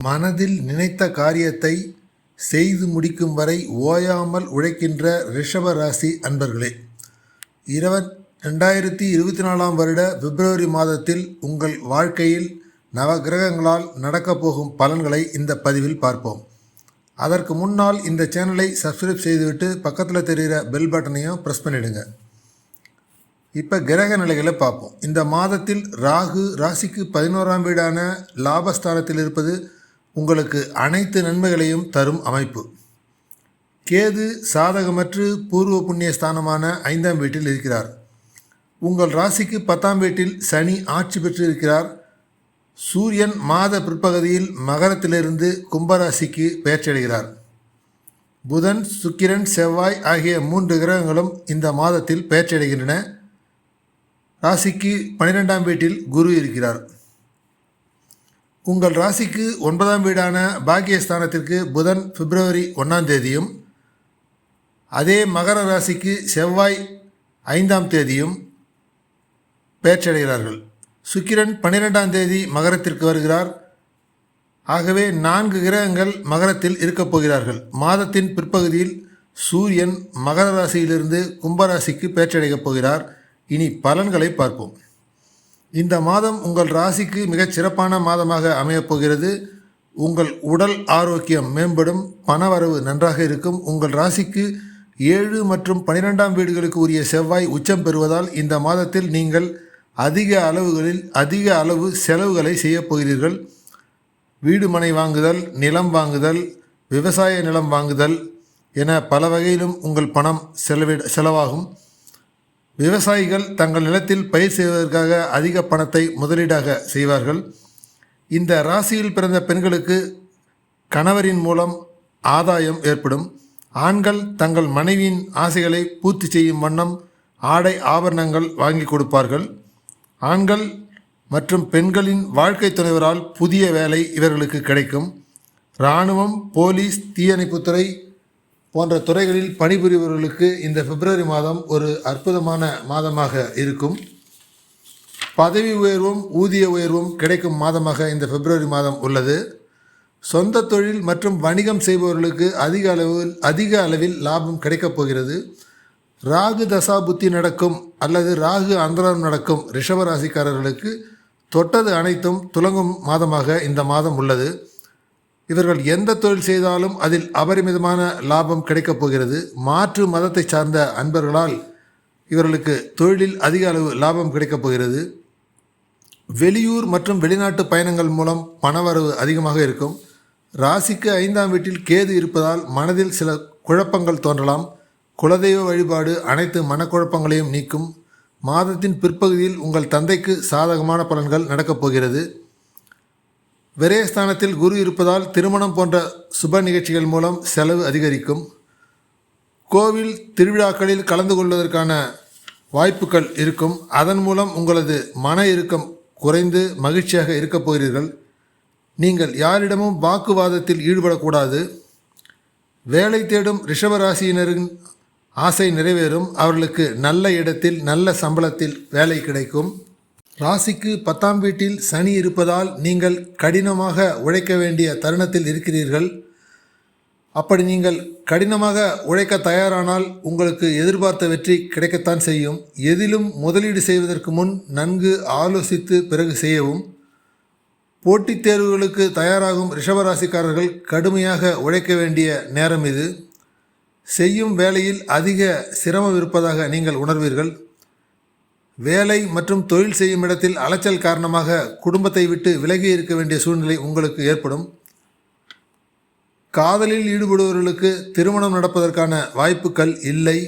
மனதில் நினைத்த காரியத்தை செய்து முடிக்கும் வரை ஓயாமல் உழைக்கின்ற ரிஷப ராசி அன்பர்களே இருபத் ரெண்டாயிரத்தி இருபத்தி நாலாம் வருட பிப்ரவரி மாதத்தில் உங்கள் வாழ்க்கையில் நவகிரகங்களால் நடக்கப் போகும் பலன்களை இந்த பதிவில் பார்ப்போம். அதற்கு முன்னால் இந்த சேனலை சப்ஸ்கிரைப் செய்துவிட்டு பக்கத்தில் தெரிகிற பெல் பட்டனையும் ப்ரெஸ் பண்ணிவிடுங்க இப்போ கிரக நிலைகளை பார்ப்போம். இந்த மாதத்தில் ராகு ராசிக்கு பதினோராம் வீடான லாபஸ்தானத்தில் இருப்பது உங்களுக்கு அனைத்து நன்மைகளையும் தரும் அமைப்பு. கேது சாதகமற்று பூர்வ புண்ணிய ஸ்தானமான ஐந்தாம் வீட்டில் இருக்கிறார். உங்கள் ராசிக்கு பத்தாம் வீட்டில் சனி ஆட்சி பெற்று இருக்கிறார் சூரியன் மாத பிற்பகுதியில் மகரத்திலிருந்து கும்பராசிக்கு பெயர்ச்சியடைகிறார். புதன் சுக்கிரன் செவ்வாய் ஆகிய மூன்று கிரகங்களும் இந்த மாதத்தில் பெயர்ச்சியடைகின்றன. ராசிக்கு பன்னிரெண்டாம் வீட்டில் குரு இருக்கிறார். உங்கள் ராசிக்கு ஒன்பதாம் வீடான பாக்கியஸ்தானத்திற்கு புதன் பிப்ரவரி ஒன்றாம் தேதியும் அதே மகர ராசிக்கு செவ்வாய் ஐந்தாம் தேதியும் பெயர்ச்சடைகிறார்கள் சுக்கிரன் பன்னிரெண்டாம் தேதி மகரத்திற்கு வருகிறார். ஆகவே நான்கு கிரகங்கள் மகரத்தில் இருக்கப் போகிறார்கள். மாதத்தின் பிற்பகுதியில் சூரியன் மகர ராசியிலிருந்து கும்பராசிக்கு பெயர்ச்சடையப் போகிறார். இனி பலன்களை பார்ப்போம். இந்த மாதம் உங்கள் ராசிக்கு மிகச் சிறப்பான மாதமாக அமையப்போகிறது. உங்கள் உடல் ஆரோக்கியம் மேம்படும் பணவரவு நன்றாக இருக்கும். உங்கள் ராசிக்கு ஏழு மற்றும் பனிரெண்டாம் வீடுகளுக்கு உரிய செவ்வாய் உச்சம் பெறுவதால் இந்த மாதத்தில் நீங்கள் அதிக அளவுகளில் அதிக அளவு செலவுகளை செய்யப்போகிறீர்கள் வீடு மனை வாங்குதல் நிலம் வாங்குதல் விவசாய நிலம் வாங்குதல் என பல வகையிலும் உங்கள் பணம் செலவிட செலவாகும். விவசாயிகள் தங்கள் நிலத்தில் பயிர் செய்வதற்காக அதிக பணத்தை முதலீடாக செய்வார்கள். இந்த ராசியில் பிறந்த பெண்களுக்கு கணவரின் மூலம் ஆதாயம் ஏற்படும். ஆண்கள் தங்கள் மனைவியின் ஆசைகளை பூர்த்தி செய்யும் வண்ணம் ஆடை ஆபரணங்கள் வாங்கி கொடுப்பார்கள். ஆண்கள் மற்றும் பெண்களின் வாழ்க்கை துணைவரால் புதிய வேலை இவர்களுக்கு கிடைக்கும். இராணுவம் போலீஸ் தீயணைப்புத்துறை போன்ற துறைகளில் பணிபுரிபவர்களுக்கு இந்த பிப்ரவரி மாதம் ஒரு அற்புதமான மாதமாக இருக்கும். பதவி உயர்வும் ஊதிய உயர்வும் கிடைக்கும் மாதமாக இந்த பிப்ரவரி மாதம் உள்ளது. சொந்த தொழில் மற்றும் வணிகம் செய்பவர்களுக்கு அதிக அளவில் அதிக அளவில் லாபம் கிடைக்கப் போகிறது. ராகு தசா புத்தி நடக்கும் அல்லது ராகு அந்தரம் நடக்கும் ரிஷபராசிக்காரர்களுக்கு தொட்டது அனைத்தும் துலங்கும் மாதமாக இந்த மாதம் உள்ளது. இவர்கள் எந்த தொழில் செய்தாலும் அதில் அபரிமிதமான லாபம் கிடைக்கப் போகிறது. மாற்று மதத்தை சார்ந்த அன்பர்களால் இவர்களுக்கு தொழிலில் அதிக அளவு லாபம் கிடைக்கப் போகிறது. வெளியூர் மற்றும் வெளிநாட்டு பயணங்கள் மூலம் பணவரவு அதிகமாக இருக்கும். ராசிக்கு ஐந்தாம் வீட்டில் கேது இருப்பதால் மனதில் சில குழப்பங்கள் தோன்றலாம். குலதெய்வ வழிபாடு அனைத்து மனக்குழப்பங்களையும் நீக்கும். மாதத்தின் பிற்பகுதியில் உங்கள் தந்தைக்கு சாதகமான பலன்கள் நடக்கப் போகிறது. விரயஸ்தானத்தில் குரு இருப்பதால் திருமணம் போன்ற சுப நிகழ்ச்சிகள் மூலம் செலவு அதிகரிக்கும். கோவில் திருவிழாக்களில் கலந்து கொள்வதற்கான வாய்ப்புகள் இருக்கும். அதன் மூலம் உங்களது மன இறுக்கம் குறைந்து மகிழ்ச்சியாக இருக்கப் போகிறீர்கள். நீங்கள் யாரிடமும் வாக்குவாதத்தில் ஈடுபடக்கூடாது. வேலை தேடும் ரிஷபராசியினரின் ஆசை நிறைவேறும். அவர்களுக்கு நல்ல இடத்தில் நல்ல சம்பளத்தில் வேலை கிடைக்கும். ராசிக்கு பத்தாம் வீட்டில் சனி இருப்பதால் நீங்கள் கடினமாக உழைக்க வேண்டிய தருணத்தில் இருக்கிறீர்கள். அப்படி நீங்கள் கடினமாக உழைக்க தயாரானால் உங்களுக்கு எதிர்பார்த்த வெற்றி கிடைக்கத்தான் செய்யும். எதிலும் முதலீடு செய்வதற்கு முன் நன்கு ஆலோசித்து பிறகு செய்யவும். போட்டித் தேர்வுகளுக்கு தயாராகும் ரிஷபராசிக்காரர்கள் கடுமையாக உழைக்க வேண்டிய நேரம் இது. செய்யும் வேலையில் அதிக சிரமம் இருப்பதாக நீங்கள் உணர்வீர்கள். வேலை மற்றும் தொழில் செய்யும் இடத்தில் அலைச்சல் காரணமாக குடும்பத்தை விட்டு விலகி இருக்க வேண்டிய சூழ்நிலை உங்களுக்கு ஏற்படும். காதலில் ஈடுபடுபவர்களுக்கு திருமணம் நடப்பதற்கான வாய்ப்புகள் இல்லை.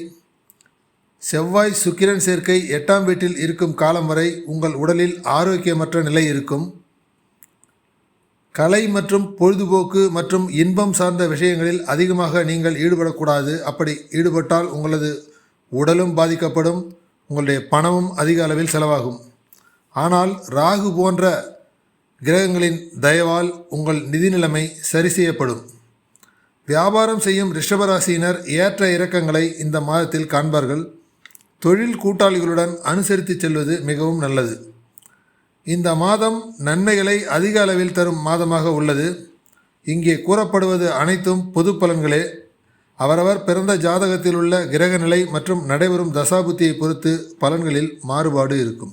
செவ்வாய் சுக்கிரன் சேர்க்கை எட்டாம் வீட்டில் இருக்கும் காலம் வரை உங்கள் உடலில் ஆரோக்கியமற்ற நிலை இருக்கும். கலை மற்றும் பொழுதுபோக்கு மற்றும் இன்பம் சார்ந்த விஷயங்களில் அதிகமாக நீங்கள் ஈடுபடக்கூடாது. அப்படி ஈடுபட்டால் உங்களது உடலும் பாதிக்கப்படும். உங்களுடைய பணமும் அதிக அளவில் செலவாகும். ஆனால் ராகு போன்ற கிரகங்களின் தயவால் உங்கள் நிதி நிலைமை சரி செய்யப்படும். வியாபாரம் செய்யும் ரிஷபராசியினர் ஏற்ற இறக்கங்களை இந்த மாதத்தில் காண்பார்கள். தொழில் கூட்டாளிகளுடன் அனுசரித்து செல்வது மிகவும் நல்லது. இந்த மாதம் நன்மைகளை அதிக அளவில் தரும் மாதமாக உள்ளது. இங்கே கூறப்படுவது அனைத்தும் பொது பலன்களே. அவரவர் பிறந்த ஜாதகத்தில் உள்ள கிரகநிலை மற்றும் நடைபெறும் தசாபுத்தியை பொறுத்து பலன்களில் மாறுபாடு இருக்கும்.